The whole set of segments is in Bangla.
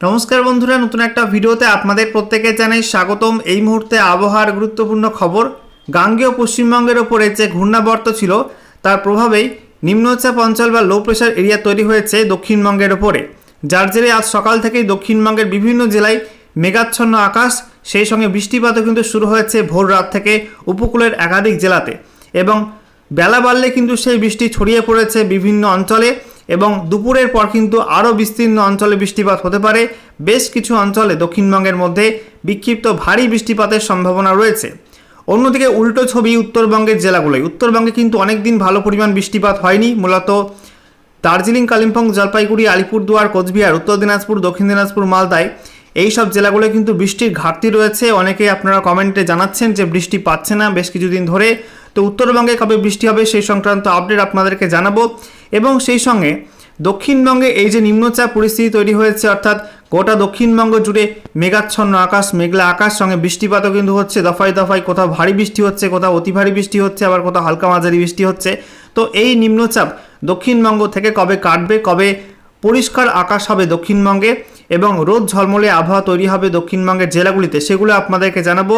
নমস্কার বন্ধুরা, নতুন একটা ভিডিওতে আপনাদের প্রত্যেকে জানাই স্বাগতম। এই মুহূর্তে আবহাওয়ার গুরুত্বপূর্ণ খবর, গাঙ্গেয় পশ্চিমবঙ্গের ওপরে যে ঘূর্ণাবর্ত ছিল, তার প্রভাবেই নিম্নচাপ অঞ্চল বা লো প্রেশার এরিয়া তৈরি হয়েছে দক্ষিণবঙ্গের ওপরে। যার জেরে আজ সকাল থেকেই দক্ষিণবঙ্গের বিভিন্ন জেলায় মেঘাচ্ছন্ন আকাশ, সেই সঙ্গে বৃষ্টিপাতও কিন্তু শুরু হয়েছে ভোর রাত থেকে উপকূলের একাধিক জেলাতে। এবং বেলা বাড়লে কিন্তু সেই বৃষ্টি ছড়িয়ে পড়েছে বিভিন্ন অঞ্চলে। এবং দুপুরের পর কিন্তু আরও বিস্তীর্ণ অঞ্চলে বৃষ্টিপাত হতে পারে। বেশ কিছু অঞ্চলে দক্ষিণবঙ্গের মধ্যে বিক্ষিপ্ত ভারী বৃষ্টিপাতের সম্ভাবনা রয়েছে। অন্যদিকে উল্টো ছবি উত্তরবঙ্গের জেলাগুলোয়। উত্তরবঙ্গে কিন্তু অনেক দিন ভালো পরিমাণ বৃষ্টিপাত হয়নি। মূলত দার্জিলিং, কালিম্পং, জলপাইগুড়ি, আলিপুরদুয়ার, কোচবিহার, উত্তর দিনাজপুর, দক্ষিণ দিনাজপুর, মালদায় এই সব জেলাগুলোয় কিন্তু বৃষ্টির ঘাটতি রয়েছে। অনেকে আপনারা কমেন্টে জানাচ্ছেন যে বৃষ্টি পাচ্ছে না। বেশ কিছুদিন ধরে তো উত্তরবঙ্গে কবে বৃষ্টি হবে সেই সংক্রান্ত আপডেট আপনাদেরকে জানাব। এবং সেই সঙ্গে দক্ষিণবঙ্গে এই যে নিম্নচাপ পরিস্থিতি তৈরি হয়েছে, অর্থাৎ গোটা দক্ষিণবঙ্গ জুড়ে মেঘাচ্ছন্ন আকাশ, মেঘলা আকাশ, সঙ্গে বৃষ্টিপাতও কিন্তু হচ্ছে। দফায় দফায় কোথাও ভারী বৃষ্টি হচ্ছে, কোথাও অতি ভারী বৃষ্টি হচ্ছে, আবার কোথাও হালকা মাঝারি বৃষ্টি হচ্ছে। তো এই নিম্নচাপ দক্ষিণবঙ্গ থেকে কবে কাটবে, কবে পরিষ্কার আকাশ হবে দক্ষিণবঙ্গে এবং রোদ ঝলমলে আবহাওয়া তৈরি হবে দক্ষিণবঙ্গের জেলাগুলিতে। সেগুলো আপনাদেরকে জানাব।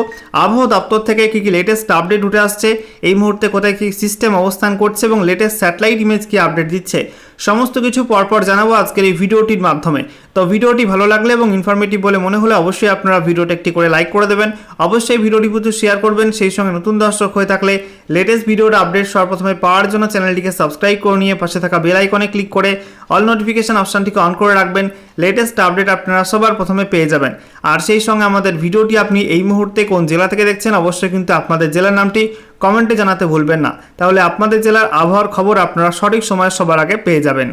আবহাওয়া দপ্তর থেকে কী কী লেটেস্ট আপডেট উঠে আসছে? এই মুহূর্তে কোথায় কী সিস্টেম অবস্থান করছে এবং লেটেস্ট স্যাটেলাইট ইমেজ কী আপডেট দিচ্ছে? সমস্ত কিছু পরপর জানাব আজকের এই ভিডিওটির মাধ্যমে। তো ভিডিওটি ভালো লাগলে এবং ইনফরমেটিভ বলে মনে হলে অবশ্যই আপনারা ভিডিওটা একটি করে লাইক করে দেবেন। অবশ্যই ভিডিওটি প্রচুর শেয়ার করবেন। সেই সঙ্গে নতুন দর্শক হয়ে থাকলে লেটেস্ট ভিডিওর আপডেট সর্বপ্রথমে পাওয়ার জন্য চ্যানেলটিকে সাবস্ক্রাইব করে নিয়ে পাশে থাকা বেল আইকনে ক্লিক করে অল নোটিফিকেশান অপশানটিকে অন করে রাখবেন। লেটেস্ট আপডেট আপনারা সবার প্রথমে পেয়ে যাবেন। আর সেই সঙ্গে আমাদের ভিডিওটি আপনি এই মুহূর্তে কোন জেলা থেকে দেখছেন, অবশ্যই কিন্তু আপনাদের জেলার নামটি কমেন্টে জানাতে ভুলবেন না। তাহলে আপনাদের জেলার আবহাওয়ার খবর আপনারা সঠিক সময়ে সবার আগে পেয়ে যাবেন।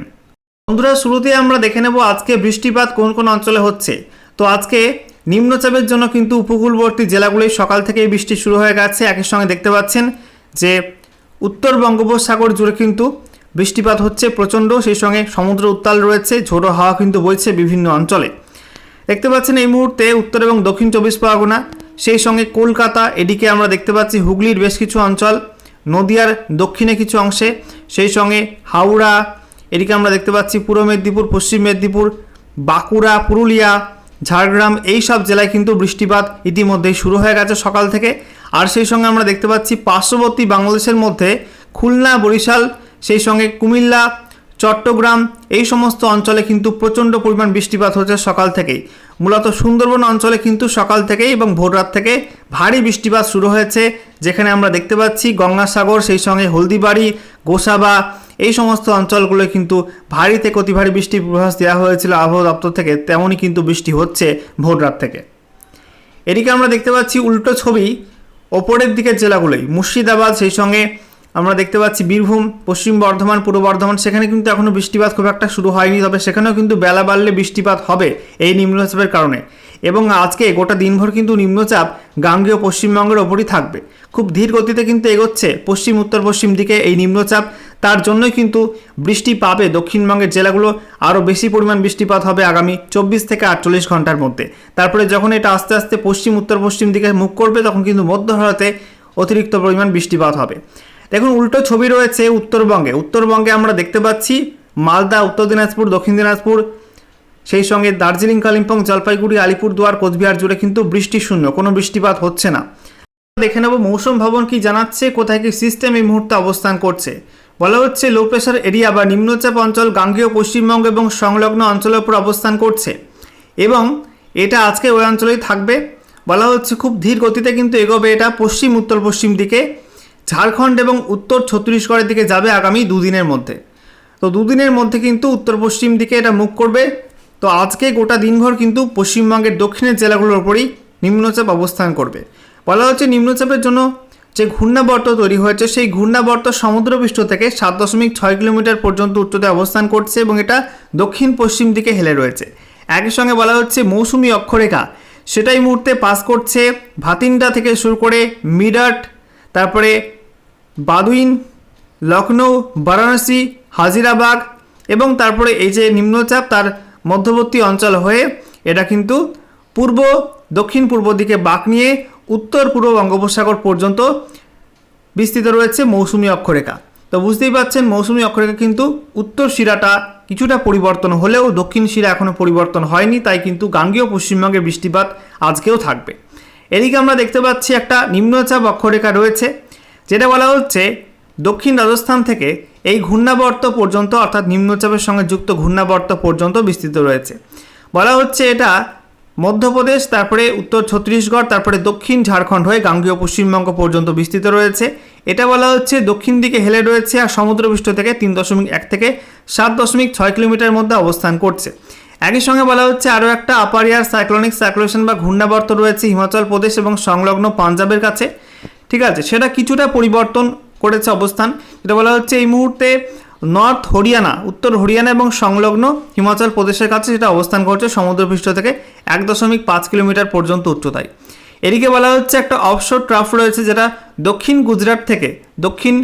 বন্ধুরা, শুরুতে আমরা দেখে নেব আজকে বৃষ্টিপাত কোন কোন অঞ্চলে হচ্ছে। তো আজকে নিম্নচাপের জন্য কিন্তু উপকূলবর্তী জেলাগুলোই সকাল থেকেই বৃষ্টি শুরু হয়ে গেছে। একই সঙ্গে দেখতে পাচ্ছেন যে উত্তর বঙ্গোপসাগর জুড়ে কিন্তু বৃষ্টিপাত হচ্ছে প্রচণ্ড, সেই সঙ্গে সমুদ্র উত্তাল রয়েছে, ঝোড়ো হাওয়া কিন্তু বইছে বিভিন্ন অঞ্চলে। দেখতে পাচ্ছেন এই মুহূর্তে উত্তর এবং দক্ষিণ চব্বিশ পরগনা, সেই সঙ্গে কলকাতা, এদিকে আমরা দেখতে পাচ্ছি হুগলির বেশ কিছু অঞ্চল, নদিয়ার দক্ষিণে কিছু অংশে, সেই সঙ্গে হাওড়া, এদিকে আমরা দেখতে পাচ্ছি পূর্ব মেদিনীপুর, পশ্চিম মেদিনীপুর, বাঁকুড়া, পুরুলিয়া, ঝাড়গ্রাম, এই সব জেলায় কিন্তু বৃষ্টিপাত ইতিমধ্যেই শুরু হয়ে গেছে সকাল থেকে। আর সেই সঙ্গে আমরা দেখতে পাচ্ছি পার্শ্ববর্তী বাংলাদেশের মধ্যে খুলনা, বরিশাল সেই সঙ্গে কুমিল্লা, চট্টগ্রাম এই সমস্ত অঞ্চলে কিন্তু প্রচণ্ড পরিমাণ বৃষ্টিপাত হচ্ছে সকাল থেকেই। মূলত সুন্দরবন অঞ্চলে কিন্তু সকাল থেকেই এবং ভোররাত থেকে ভারী বৃষ্টিপাত শুরু হয়েছে, যেখানে আমরা দেখতে পাচ্ছি গঙ্গাসাগর, সেই সঙ্গে হলদিবাড়ি, গোসাবা এই সমস্ত অঞ্চলগুলো কিন্তু ভারী থেকে অতি ভারী বৃষ্টির পূর্বাভাস দেওয়া হয়েছিল আবহাওয়া দপ্তর থেকে, তেমনই কিন্তু বৃষ্টি হচ্ছে ভোররাত থেকে। এদিকে আমরা দেখতে পাচ্ছি উল্টো ছবি, ওপরের দিকের জেলাগুলোই মুর্শিদাবাদ, সেই সঙ্গে আমরা দেখতে পাচ্ছি বীরভূম, পশ্চিম বর্ধমান, পূর্ব বর্ধমান, সেখানে কিন্তু এখনও বৃষ্টিপাত খুব একটা শুরু হয়নি, তবে সেখানেও কিন্তু বেলা বাড়লে বৃষ্টিপাত হবে এই নিম্নচাপের কারণে। এবং আজকে গোটা দিনভর কিন্তু নিম্নচাপ গাঙ্গেয় পশ্চিমবঙ্গের ওপরই থাকবে। খুব ধীর গতিতে কিন্তু এগোচ্ছে পশ্চিম, উত্তর, পশ্চিম দিকে এই নিম্নচাপ। তার জন্যই কিন্তু বৃষ্টি পাবে দক্ষিণবঙ্গের জেলাগুলো। আরও বেশি পরিমাণ বৃষ্টিপাত হবে আগামী চব্বিশ থেকে আটচল্লিশ ঘণ্টার মধ্যে। তারপরে যখন এটা আস্তে আস্তে পশ্চিম, উত্তর, পশ্চিম দিকে মুখ করবে, তখন কিন্তু মধ্য ভারতে অতিরিক্ত পরিমাণ বৃষ্টিপাত হবে। দেখুন, উল্টো ছবি রয়েছে উত্তরবঙ্গে। উত্তরবঙ্গে আমরা দেখতে পাচ্ছি মালদা, উত্তর দিনাজপুর, দক্ষিণ দিনাজপুর, সেই সঙ্গে দার্জিলিং, কালিম্পং, জলপাইগুড়ি, আলিপুরদুয়ার, কোচবিহার জুড়ে কিন্তু বৃষ্টি শূন্য, কোনো বৃষ্টিপাত হচ্ছে না। দেখে নেব, মৌসুম ভবন কি জানাচ্ছে, কোথায় কি সিস্টেম এই মুহূর্তে অবস্থান করছে। বলা হচ্ছে লো প্রেশার এরিয়া বা নিম্নচাপ অঞ্চল গাঙ্গেয়, পশ্চিমবঙ্গ এবং সংলগ্ন অঞ্চলের উপর অবস্থান করছে। এবং এটা আজকে ওই অঞ্চলেই থাকবে। বলা হচ্ছে, খুব ধীর গতিতে কিন্তু এগোবে এটা পশ্চিম উত্তর পশ্চিম দিকে। ঝাড়খণ্ড এবং উত্তর ছত্তিশগড়ের দিকে যাবে আগামী দুদিনের মধ্যে। তো দুদিনের মধ্যে কিন্তু উত্তর পশ্চিম দিকে এটা মুখ করবে। তো আজকে গোটা দিনভর কিন্তু পশ্চিমবঙ্গের দক্ষিণের জেলাগুলোর ওপরই নিম্নচাপ অবস্থান করবে। বলা হচ্ছে নিম্নচাপের জন্য যে ঘূর্ণাবর্ত তৈরি হয়েছে, সেই ঘূর্ণাবর্ত সমুদ্রপৃষ্ঠ থেকে সাত দশমিক ছয় কিলোমিটার পর্যন্ত উচ্চতায় অবস্থান করছে এবং এটা দক্ষিণ পশ্চিম দিকে হেলে রয়েছে। একই সঙ্গে বলা হচ্ছে মৌসুমি অক্ষরেখা, সেটাই মুহূর্তে পাস করছে ভাতিন্ডা থেকে শুরু করে মিরাট, তারপরে বাদুইন লখনৌ বারাণসী, হাজিরাবাগ এবং তারপরে এই যে নিম্নচাপ তার মধ্যবর্তী অঞ্চল হয়ে এটা কিন্তু পূর্ব, দক্ষিণ পূর্ব দিকে বাঁক নিয়ে উত্তর পূর্ব বঙ্গোপসাগর পর্যন্ত বিস্তৃত রয়েছে মৌসুমি অক্ষরেখা। তো বুঝতেই পাচ্ছেন মৌসুমি অক্ষরেখা কিন্তু উত্তর শিরাটা কিছুটা পরিবর্তন হলেও দক্ষিণ শিরা এখনও পরিবর্তন হয়নি, তাই কিন্তু গাঙ্গেয় পশ্চিমবঙ্গে বৃষ্টিপাত আজকেও থাকবে। এদিকে আমরা দেখতে পাচ্ছি একটা নিম্নচাপ অক্ষরেখা রয়েছে। যেটা বলা হচ্ছে দক্ষিণ রাজস্থান থেকে এই ঘূর্ণাবর্ত পর্যন্ত, অর্থাৎ নিম্নচাপের সঙ্গে যুক্ত ঘূর্ণাবর্ত পর্যন্ত বিস্তৃত রয়েছে। বলা হচ্ছে এটা মধ্যপ্রদেশ, তারপরে উত্তর ছত্তিশগড়, তারপরে দক্ষিণ ঝাড়খণ্ড হয়ে গাঙ্গীয় পশ্চিমবঙ্গ পর্যন্ত বিস্তৃত রয়েছে। এটা বলা হচ্ছে দক্ষিণ দিকে হেলে রয়েছে আর সমুদ্রপৃষ্ঠ থেকে তিন দশমিক এক থেকে সাত দশমিক ছয় কিলোমিটার মধ্যে অবস্থান করছে। একই সঙ্গে বলা হচ্ছে আরও একটা আপার এয়ার সাইক্লোনিক সার্কুলেশন বা ঘূর্ণাবর্ত রয়েছে হিমাচল প্রদেশ এবং সংলগ্ন পাঞ্জাবের কাছে। ঠিক আছে? সেটা কিছুটা পরিবর্তন করেছে অবস্থান। যেটা বলা হচ্ছে এই মুহূর্তে নর্থ হরিয়ানা, উত্তর হরিয়ানা এবং সংলগ্ন হিমাচল প্রদেশের কাছে সেটা অবস্থান করছে সমুদ্রপৃষ্ঠ থেকে এক দশমিক পাঁচ কিলোমিটার পর্যন্ত উচ্চতায়। এদিকে বলা হচ্ছে একটা অফশোর ট্রাফ রয়েছে যেটা দক্ষিণ গুজরাট থেকে দক্ষিণ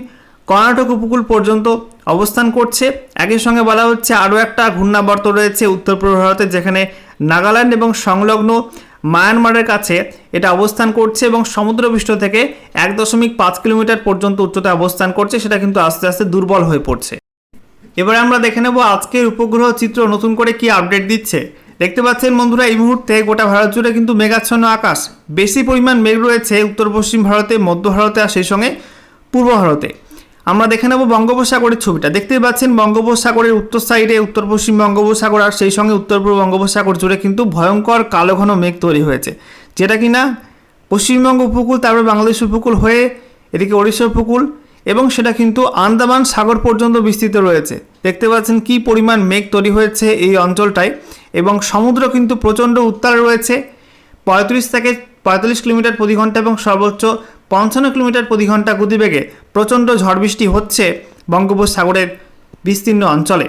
কর্ণাটক উপকূল পর্যন্ত অবস্থান করছে। একই সঙ্গে বলা হচ্ছে আরও একটা ঘূর্ণাবর্ত রয়েছে উত্তর পূর্ব ভারতে যেখানে নাগাল্যান্ড এবং সংলগ্ন মায়ানমারের কাছে এটা অবস্থান করছে এবং সমুদ্রপৃষ্ঠ থেকে এক দশমিক পাঁচ কিলোমিটার পর্যন্ত উচ্চতায় অবস্থান করছে, সেটা কিন্তু আস্তে আস্তে দুর্বল হয়ে পড়ছে। এবারে আমরা দেখে নেব আজকের উপগ্রহ চিত্র নতুন করে কি আপডেট দিচ্ছে। দেখতে পাচ্ছেন বন্ধুরা, এই মুহূর্তে গোটা ভারত জুড়ে কিন্তু মেঘাচ্ছন্ন আকাশ। বেশি পরিমাণ মেঘ রয়েছে উত্তর পশ্চিম ভারতে, মধ্য ভারতে আর সেই সঙ্গে পূর্ব ভারতে। আমরা দেখে নেব বঙ্গোপসাগরের ছবিটা। দেখতেই পাচ্ছেন বঙ্গোপসাগরের উত্তর সাইডে, উত্তর পশ্চিম বঙ্গোপসাগর আর সেই সঙ্গে উত্তর পূর্ব বঙ্গোপসাগর জুড়ে কিন্তু ভয়ঙ্কর কালো ঘন মেঘ তৈরি হয়েছে। যেটা কিনা পশ্চিমবঙ্গ উপকূল, তারপর বাংলাদেশ উপকূল হয়ে এদিকে ওড়িশা উপকূল এবং সেটা কিন্তু আন্দামান সাগর পর্যন্ত বিস্তৃত রয়েছে। দেখতে পাচ্ছেন কি পরিমাণ মেঘ তৈরি হয়েছে এই অঞ্চলটায় এবং সমুদ্র কিন্তু প্রচণ্ড উত্তাল রয়েছে। পঁয়ত্রিশ থেকে পঁয়তাল্লিশ কিলোমিটার প্রতি ঘণ্টা এবং সর্বোচ্চ পঞ্চান্ন কিলোমিটার প্রতি ঘণ্টা গতিবেগে প্রচণ্ড ঝড় বৃষ্টি হচ্ছে বঙ্গোপসাগরের বিস্তীর্ণ অঞ্চলে।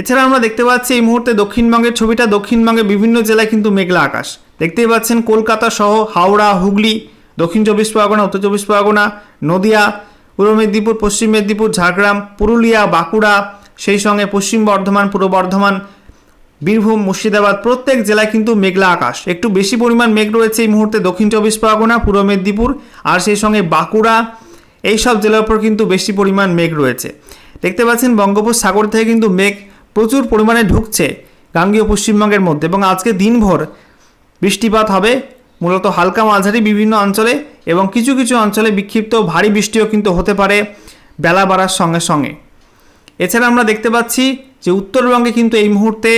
এছাড়া আমরা দেখতে পাচ্ছি এই মুহূর্তে দক্ষিণবঙ্গের ছবিটা দক্ষিণবঙ্গে বিভিন্ন জেলায় কিন্তু মেঘলা আকাশ। দেখতেই পাচ্ছেন কলকাতা সহ হাওড়া, হুগলি, দক্ষিণ চব্বিশ পরগনা, উত্তর চব্বিশ পরগনা, নদিয়া, পূর্ব মেদিনীপুর, পশ্চিম মেদিনীপুর, ঝাড়গ্রাম, পুরুলিয়া, বাঁকুড়া, সেই সঙ্গে পশ্চিম বর্ধমান, পূর্ব বর্ধমান বীরভূম, মুর্শিদাবাদ, প্রত্যেক জেলায় কিন্তু মেঘলা আকাশ। একটু বেশি পরিমাণ মেঘ রয়েছে এই মুহূর্তে দক্ষিণ চব্বিশ পরগনা, পূর্ব মেদিনীপুর, আর সেই সঙ্গে বাঁকুড়া, এই সব জেলার উপর কিন্তু বেশি পরিমাণ মেঘ রয়েছে। দেখতে পাচ্ছেন বঙ্গোপসাগর থেকে কিন্তু মেঘ প্রচুর পরিমাণে ঢুকছে গাঙ্গীয় পশ্চিমবঙ্গের মধ্যে এবং আজকে দিনভর বৃষ্টিপাত হবে, মূলত হালকা মাঝারি বিভিন্ন অঞ্চলে এবং কিছু কিছু অঞ্চলে বিক্ষিপ্ত ভারী বৃষ্টিও কিন্তু হতে পারে বেলা বাড়ার সঙ্গে সঙ্গে। এছাড়া আমরা দেখতে পাচ্ছি যে উত্তরবঙ্গে কিন্তু এই মুহূর্তে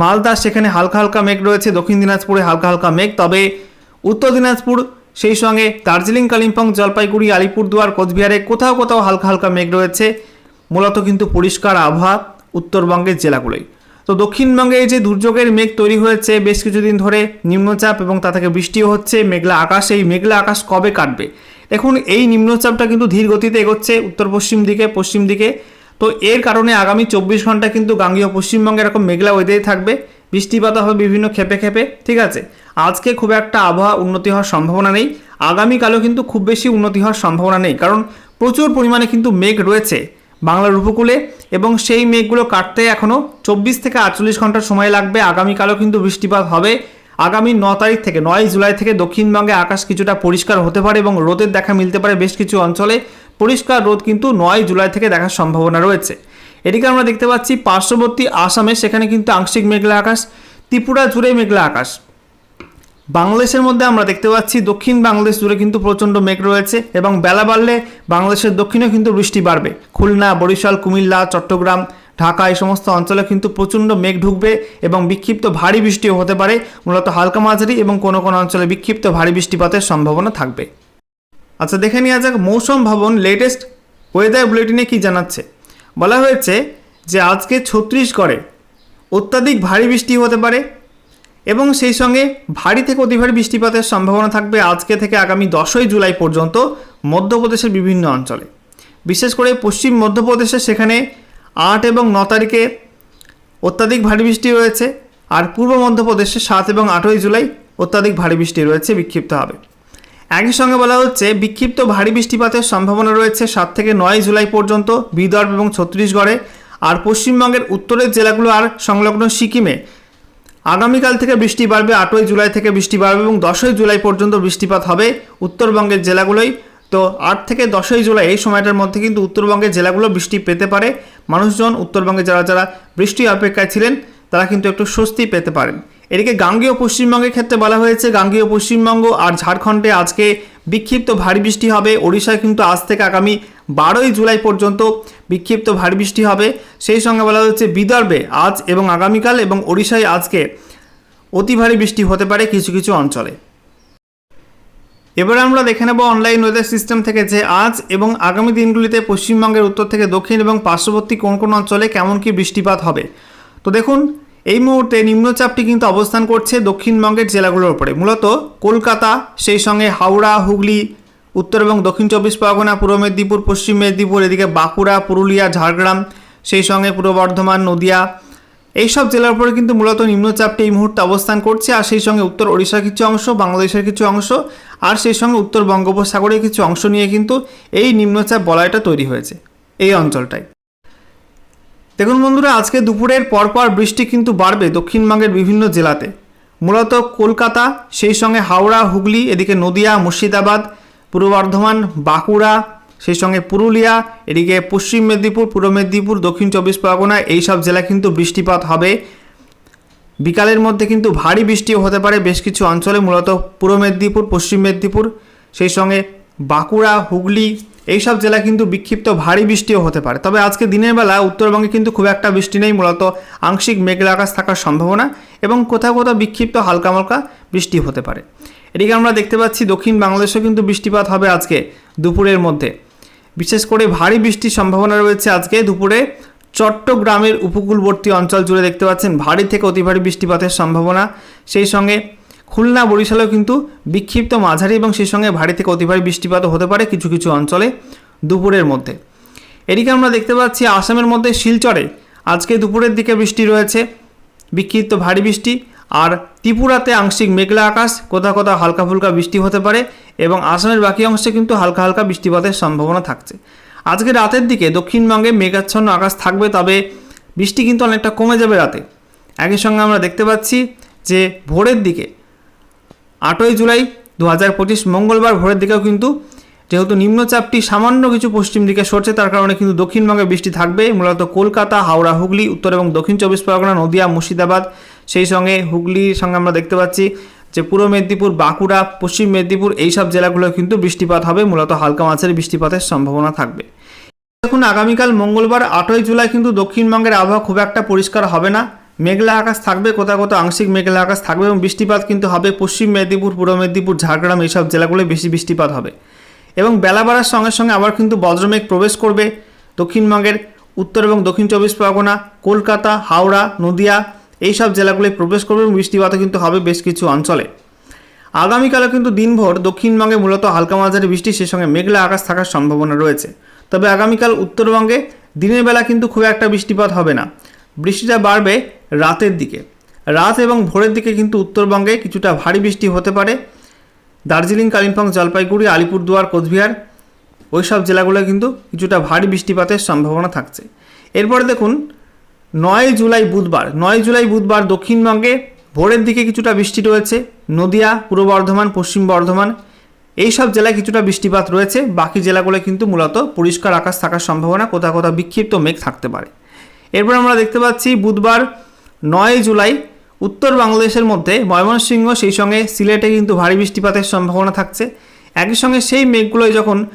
মালদা, সেখানে হালকা হালকা মেঘ রয়েছে, দক্ষিণ দিনাজপুরে হালকা হালকা মেঘ, তবে উত্তর দিনাজপুর, সেই সঙ্গে দার্জিলিং, কালিম্পং, জলপাইগুড়ি, আলিপুরদুয়ার, কোচবিহারে কোথাও কোথাও হালকা হালকা মেঘ রয়েছে, মূলত কিন্তু পরিষ্কার আবহাওয়া উত্তরবঙ্গের জেলাগুলোই তো দক্ষিণবঙ্গে এই যে দুর্যোগের মেঘ তৈরি হয়েছে, বেশ কিছুদিন ধরে নিম্নচাপ এবং তা থেকে বৃষ্টিও হচ্ছে, মেঘলা আকাশ, এই মেঘলা আকাশ কবে কাটবে? দেখুন, এই নিম্নচাপটা কিন্তু ধীর গতিতে এগোচ্ছে উত্তর পশ্চিম দিকে পশ্চিম দিকে তো এর কারণে আগামী চব্বিশ ঘণ্টা কিন্তু গাঙ্গীয় পশ্চিমবঙ্গে এরকম মেঘলা ওয়েদারে থাকবে। বৃষ্টিপাত হবে বিভিন্ন ক্ষেপে ক্ষেপে ঠিক আছে? আজকে খুব একটা আবহাওয়া উন্নতি হওয়ার সম্ভাবনা নেই। আগামীকালও কিন্তু খুব বেশি উন্নতি হওয়ার সম্ভাবনা নেই। কারণ প্রচুর পরিমাণে কিন্তু মেঘ রয়েছে বাংলার উপকূলে এবং সেই মেঘগুলো কাটতে এখনও চব্বিশ থেকে আটচল্লিশ ঘণ্টা সময় লাগবে। আগামীকালও কিন্তু বৃষ্টিপাত হবে। আগামী ন তারিখ থেকে, নয় জুলাই থেকে দক্ষিণবঙ্গে আকাশ কিছুটা পরিষ্কার হতে পারে এবং রোদের দেখা মিলতে পারে বেশ কিছু অঞ্চলে। পরিষ্কার রোদ কিন্তু নয় জুলাই থেকে দেখার সম্ভাবনা রয়েছে। এদিকে আমরা দেখতে পাচ্ছি পার্শ্ববর্তী আসামে সেখানে কিন্তু আংশিক মেঘলা আকাশ, ত্রিপুরা জুড়ে মেঘলা আকাশ। বাংলাদেশের মধ্যে আমরা দেখতে পাচ্ছি দক্ষিণ বাংলাদেশ জুড়ে কিন্তু প্রচণ্ড মেঘ রয়েছে এবং বেলা বাড়লে বাংলাদেশের দক্ষিণেও কিন্তু বৃষ্টি বাড়বে। খুলনা, বরিশাল, কুমিল্লা, চট্টগ্রাম, ঢাকা এই সমস্ত অঞ্চলে কিন্তু প্রচণ্ড মেঘ ঢুকবে এবং বিক্ষিপ্ত ভারী বৃষ্টিও হতে পারে। মূলত হালকা মাঝারি এবং কোনো কোনো অঞ্চলে বিক্ষিপ্ত ভারী বৃষ্টিপাতের সম্ভাবনা থাকবে। আচ্ছা দেখে নেওয়া যাক মৌসুম ভবন লেটেস্ট ওয়েদার বুলেটিনে কি জানাচ্ছে। বলা হয়েছে যে আজকে ছত্তিশগড়ে অত্যাধিক ভারী বৃষ্টি হতে পারে এবং সেই সঙ্গে ভারী থেকে অতি ভারী বৃষ্টিপাতের সম্ভাবনা থাকবে আজকে থেকে আগামী দশই জুলাই পর্যন্ত মধ্যপ্রদেশের বিভিন্ন অঞ্চলে। বিশেষ করে পশ্চিম মধ্যপ্রদেশে সেখানে আট এবং ন তারিখে অত্যাধিক ভারী বৃষ্টি রয়েছে, আর পূর্ব মধ্যপ্রদেশে সাত এবং আটই জুলাই অত্যাধিক ভারী বৃষ্টি রয়েছে, বিক্ষিপ্ত হবে। একই সঙ্গে বলা হচ্ছে, বিক্ষিপ্ত ভারী বৃষ্টিপাতের সম্ভাবনা রয়েছে সাত থেকে নয় জুলাই পর্যন্ত বিদর্ভ এবং ছত্তিশগড়ে। আর পশ্চিমবঙ্গের উত্তরের জেলাগুলো আর সংলগ্ন সিকিমে। আগামীকাল থেকে বৃষ্টি বাড়বে, আটই জুলাই থেকে বৃষ্টি বাড়বে এবং দশই জুলাই পর্যন্ত বৃষ্টিপাত হবে উত্তরবঙ্গের জেলাগুলোই। তো আট থেকে দশই জুলাই এই সময়টার মধ্যে কিন্তু উত্তরবঙ্গের জেলাগুলো বৃষ্টি পেতে পারে। মানুষজন উত্তরবঙ্গে যারা যারা বৃষ্টি অপেক্ষায় ছিলেন, তারা কিন্তু একটু স্বস্তি পেতে পারেন। এদিকে গাঙ্গেয় পশ্চিমবঙ্গের ক্ষেত্রে বলা হয়েছে, গাঙ্গেয় পশ্চিমবঙ্গ আর ঝাড়খণ্ডে আজকে বিক্ষিপ্ত ভারী বৃষ্টি হবে। ওড়িশায় কিন্তু আজ থেকে আগামী বারোই জুলাই পর্যন্ত বিক্ষিপ্ত ভারী বৃষ্টি হবে। সেই সঙ্গে বলা হচ্ছে, বিদর্ভে আজ এবং আগামীকাল এবং ওড়িশায় আজকে অতি ভারী বৃষ্টি হতে পারে কিছু কিছু অঞ্চলে। এবার আমরা দেখে নেব অনলাইন ওয়েদার সিস্টেম থেকে যে আজ এবং আগামী দিনগুলিতে পশ্চিমবঙ্গের উত্তর থেকে দক্ষিণ এবং পার্শ্ববর্তী কোন কোন অঞ্চলে কেমন কি বৃষ্টিপাত হবে। তো দেখুন এই মুহূর্তে নিম্নচাপটি কিন্তু অবস্থান করছে দক্ষিণবঙ্গের জেলাগুলোর উপরে। মূলত কলকাতা, সেই সঙ্গে হাওড়া, হুগলি, উত্তর এবং দক্ষিণ চব্বিশ পরগনা, পূর্ব মেদিনীপুর, পশ্চিম মেদিনীপুর, এদিকে বাঁকুড়া, পুরুলিয়া, ঝাড়গ্রাম, সেই সঙ্গে পূর্ব বর্ধমান, নদিয়া, এইসব জেলার উপরে কিন্তু মূলত নিম্নচাপটি এই মুহূর্তে অবস্থান করছে, আর সেই সঙ্গে উত্তর ওড়িশার কিছু অংশ, বাংলাদেশের কিছু অংশ, আর সেই সঙ্গে উত্তর বঙ্গোপসাগরের কিছু অংশ নিয়ে কিন্তু এই নিম্নচাপ বলয়টা তৈরি হয়েছে, এই অঞ্চলটায়। দেখুন বন্ধুরা, আজকে দুপুরের পরপর বৃষ্টি কিন্তু বাড়বে দক্ষিণবঙ্গের বিভিন্ন জেলাতে। মূলত কলকাতা, সেই সঙ্গে হাওড়া, হুগলি, এদিকে নদিয়া, মুর্শিদাবাদ, পূর্ব বর্ধমান, বাঁকুড়া, সেই সঙ্গে পুরুলিয়া, এদিকে পশ্চিম মেদিনীপুর, পূর্ব মেদিনীপুর, দক্ষিণ চব্বিশ পরগনা এইসব জেলা কিন্তু বৃষ্টিপাত হবে। বিকালের মধ্যে কিন্তু ভারী বৃষ্টিও হতে পারে বেশ কিছু অঞ্চলে, মূলত পূর্ব মেদিনীপুর, পশ্চিম মেদিনীপুর, সেই সঙ্গে বাঁকুড়া, হুগলি এইসব জেলা কিন্তু বিক্ষিপ্ত ভারী বৃষ্টিও হতে পারে। তবে আজকে দিনের বেলা উত্তরবঙ্গে কিন্তু খুব একটা বৃষ্টি নেই, মূলত আংশিক মেঘলা আকাশ থাকার সম্ভাবনা এবং কোথাও কোথাও বিক্ষিপ্ত হালকা মালকা বৃষ্টি হতে পারে। এদিকে আমরা দেখতে পাচ্ছি দক্ষিণ বাংলাদেশেও কিন্তু বৃষ্টিপাত হবে আজকে দুপুরের মধ্যে। বিশেষ করে ভারী বৃষ্টির সম্ভাবনা রয়েছে আজকে দুপুরে। চট্টগ্রামের উপকূলবর্তী অঞ্চল জুড়ে দেখতে পাচ্ছেন ভারী থেকে অতি ভারী বৃষ্টিপাতের সম্ভাবনা। সেই সঙ্গে খুলনা, বরিশালেও কিন্তু বিক্ষিপ্ত মাঝারি এবং সেই সঙ্গে ভারী থেকে অতিভারী বৃষ্টিপাত হতে পারে কিছু কিছু অঞ্চলে দুপুরের মধ্যে। এদিকে আমরা দেখতে পাচ্ছি আসামের মধ্যে শিলচরে আজকে দুপুরের দিকে বৃষ্টি রয়েছে, বিক্ষিপ্ত ভারী বৃষ্টি। আর ত্রিপুরাতে আংশিক মেঘলা আকাশ কোথাও কোথাও হালকা ফুলকা বৃষ্টি হতে পারে এবং আসামের বাকি অংশে কিন্তু হালকা হালকা বৃষ্টিপাতের সম্ভাবনা থাকছে। আজকে রাতের দিকে দক্ষিণবঙ্গে মেঘাচ্ছন্ন আকাশ থাকবে, তবে বৃষ্টি কিন্তু অনেকটা কমে যাবে রাতে। একই সঙ্গে আমরা দেখতে পাচ্ছি যে ভোরের দিকে আটই জুলাই দু হাজার পঁচিশ মঙ্গলবার ভোরের দিকেও কিন্তু যেহেতু নিম্নচাপটি সামান্য কিছু পশ্চিম দিকে সরছে, তার কারণে কিন্তু দক্ষিণবঙ্গে বৃষ্টি থাকবে মূলত কলকাতা, হাওড়া, হুগলি, উত্তর এবং দক্ষিণ চব্বিশ পরগনা, নদিয়া, মুর্শিদাবাদ, সেই সঙ্গে হুগলির সঙ্গে আমরা দেখতে পাচ্ছি যে পূর্ব মেদিনীপুর, বাঁকুড়া, পশ্চিম মেদিনীপুর এইসব জেলাগুলো কিন্তু বৃষ্টিপাত হবে। মূলত হালকা মাছের বৃষ্টিপাতের সম্ভাবনা থাকবে। দেখুন, আগামীকাল মঙ্গলবার আটই জুলাই কিন্তু দক্ষিণবঙ্গের আবহাওয়া খুব একটা পরিষ্কার হবে না। মেঘলা আকাশ থাকবে কোথাও কোথাও আংশিক মেঘলা আকাশ থাকবে এবং বৃষ্টিপাত কিন্তু হবে। পশ্চিম মেদিনীপুর, পূর্ব মেদিনীপুর, ঝাড়গ্রাম এইসব জেলাগুলোয় বেশি বৃষ্টিপাত হবে। এবং বেলা বাড়ার সঙ্গে সঙ্গে আবার কিন্তু বজ্রমেঘ প্রবেশ করবে দক্ষিণবঙ্গের উত্তর এবং দক্ষিণ চব্বিশ পরগনা, কলকাতা, হাওড়া, নদিয়া এইসব জেলাগুলোয় প্রবেশ করবে এবং বৃষ্টিপাতও কিন্তু হবে বেশ কিছু অঞ্চলে। আগামীকালও কিন্তু দিনভর দক্ষিণবঙ্গে মূলত হালকা মাঝারি বৃষ্টি সেই সঙ্গে মেঘলা আকাশ থাকার সম্ভাবনা রয়েছে। তবে আগামীকাল উত্তরবঙ্গে দিনের বেলা কিন্তু খুব একটা বৃষ্টিপাত হবে না। বৃষ্টিটা বাড়বে রাতের দিকে। রাত এবং ভোরের দিকে কিন্তু উত্তরবঙ্গে কিছুটা ভারী বৃষ্টি হতে পারে। দার্জিলিং, কালিম্পং, জলপাইগুড়ি, আলিপুরদুয়ার, কোচবিহার ওই সব জেলাগুলো কিন্তু কিছুটা ভারী বৃষ্টিপাতের সম্ভাবনা থাকছে। এরপরে দেখুন, নয় জুলাই বুধবার, নয় জুলাই বুধবার দক্ষিণবঙ্গে ভোরের দিকে কিছুটা বৃষ্টি রয়েছে। নদিয়া, পূর্ব বর্ধমান, পশ্চিম বর্ধমান এই সব জেলায় কিছুটা বৃষ্টিপাত রয়েছে। বাকি জেলাগুলো কিন্তু মূলত পরিষ্কার আকাশ থাকার সম্ভাবনা, কোথাও কোথাও বিক্ষিপ্ত মেঘ থাকতে পারে। এরপর আমরা দেখতে পাচ্ছি বুধবার নয় জুলাই উত্তর বাংলাদেশের মধ্যে ময়মনসিংহ, সেই সঙ্গে সিলেটে কিন্তু ভারী বৃষ্টিপাতের সম্ভাবনা থাকছে। একই সঙ্গে সেই মেঘগুলোই যখন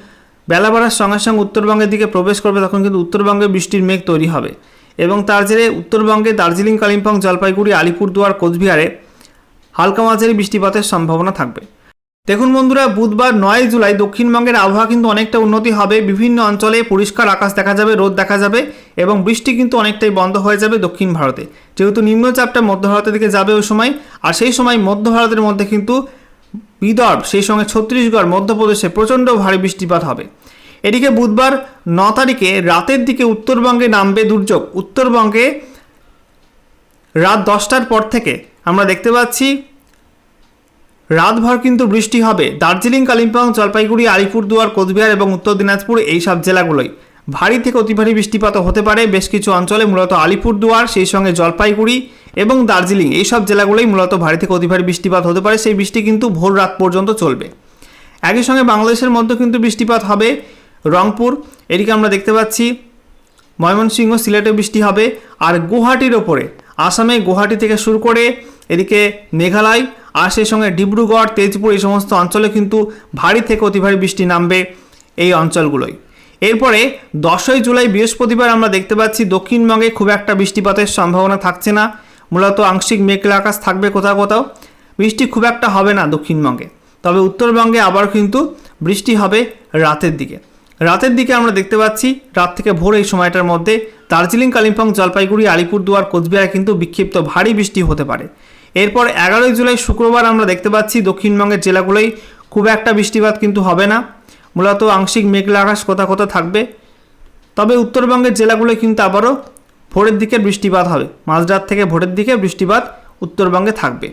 বেলা বাড়ার সঙ্গে সঙ্গে উত্তরবঙ্গের দিকে প্রবেশ করবে, তখন কিন্তু উত্তরবঙ্গে বৃষ্টির মেঘ তৈরি হবে। এবং তার জেরে উত্তরবঙ্গে দার্জিলিং, কালিম্পং, জলপাইগুড়ি, আলিপুরদুয়ার, কোচবিহারে হালকা মাঝারি বৃষ্টিপাতের সম্ভাবনা থাকবে। দেখুন বন্ধুরা, বুধবার নয় জুলাই দক্ষিণবঙ্গের আবহাওয়া কিন্তু অনেকটা উন্নতি হবে। বিভিন্ন অঞ্চলে পরিষ্কার আকাশ দেখা যাবে, রোদ দেখা যাবে এবং বৃষ্টি কিন্তু অনেকটাই বন্ধ হয়ে যাবে দক্ষিণ ভারতে। যেহেতু নিম্নচাপটা মধ্য ভারতের দিকে যাবে ওই সময়, আর সেই সময় মধ্য ভারতের মধ্যে কিন্তু বিদর্ভ, সেই সঙ্গে ছত্তিশগড়, মধ্যপ্রদেশে প্রচণ্ড ভারী বৃষ্টিপাত হবে। এদিকে বুধবার ন তারিখে রাতের দিকে উত্তরবঙ্গে নামবে দুর্যোগ। উত্তরবঙ্গে রাত দশটার পর থেকে আমরা দেখতে পাচ্ছি রাতভর কিন্তু বৃষ্টি হবে। দার্জিলিং, কালিম্পং, জলপাইগুড়ি, আলিপুরদুয়ার, কোচবিহার এবং উত্তর দিনাজপুর এই সব জেলাগুলোই ভারী থেকে অতি ভারী বৃষ্টিপাতও হতে পারে। বেশ কিছু অঞ্চলে মূলত আলিপুরদুয়ার, সেই সঙ্গে জলপাইগুড়ি এবং দার্জিলিং এই সব জেলাগুলোই মূলত ভারী থেকে অতি ভারী বৃষ্টিপাত হতে পারে। সেই বৃষ্টি কিন্তু ভোর রাত পর্যন্ত চলবে। একই সঙ্গে বাংলাদেশের মধ্যে কিন্তু বৃষ্টিপাত হবে। রংপুর, এদিকে আমরা দেখতে পাচ্ছি ময়মনসিংহ সিলেটে বৃষ্টি হবে। আর গুয়াহাটির ওপরে, আসামে গুয়াহাটি থেকে শুরু করে এদিকে মেঘালয় আর সেই সঙ্গে ডিব্রুগড়, তেজপুর এই সমস্ত অঞ্চলে কিন্তু ভারী থেকে অতি ভারী বৃষ্টি নামবে এই অঞ্চলগুলোয়। এরপরে দশই জুলাই বৃহস্পতিবার আমরা দেখতে পাচ্ছি দক্ষিণবঙ্গে খুব একটা বৃষ্টিপাতের সম্ভাবনা থাকছে না। মূলত আংশিক মেঘলা আকাশ থাকবে কোথাও কোথাও। বৃষ্টি খুব একটা হবে না দক্ষিণবঙ্গে। তবে উত্তরবঙ্গে আবার কিন্তু বৃষ্টি হবে রাতের দিকে। রাতের দিকে আমরা দেখতে পাচ্ছি রাত থেকে ভোর এই সময়টার মধ্যে দার্জিলিং, কালিম্পং, জলপাইগুড়ি, আলিপুরদুয়ার, কোচবিহারে কিন্তু বিক্ষিপ্ত ভারী বৃষ্টি হতে পারে। এরপর এগারোই জুলাই শুক্রবার আমরা দেখতে পাচ্ছি দক্ষিণবঙ্গের জেলাগুলোই খুব একটা বৃষ্টিপাত কিন্তু হবে না। মূলত আংশিক মেঘলা আকাশ কোথা কোথা থাকবে। তবে উত্তরবঙ্গের জেলাগুলোয় কিন্তু আবারও ভোরের দিকে বৃষ্টিপাত হবে। মাঝরাত থেকে ভোরের দিকে বৃষ্টিপাত উত্তরবঙ্গে থাকবে।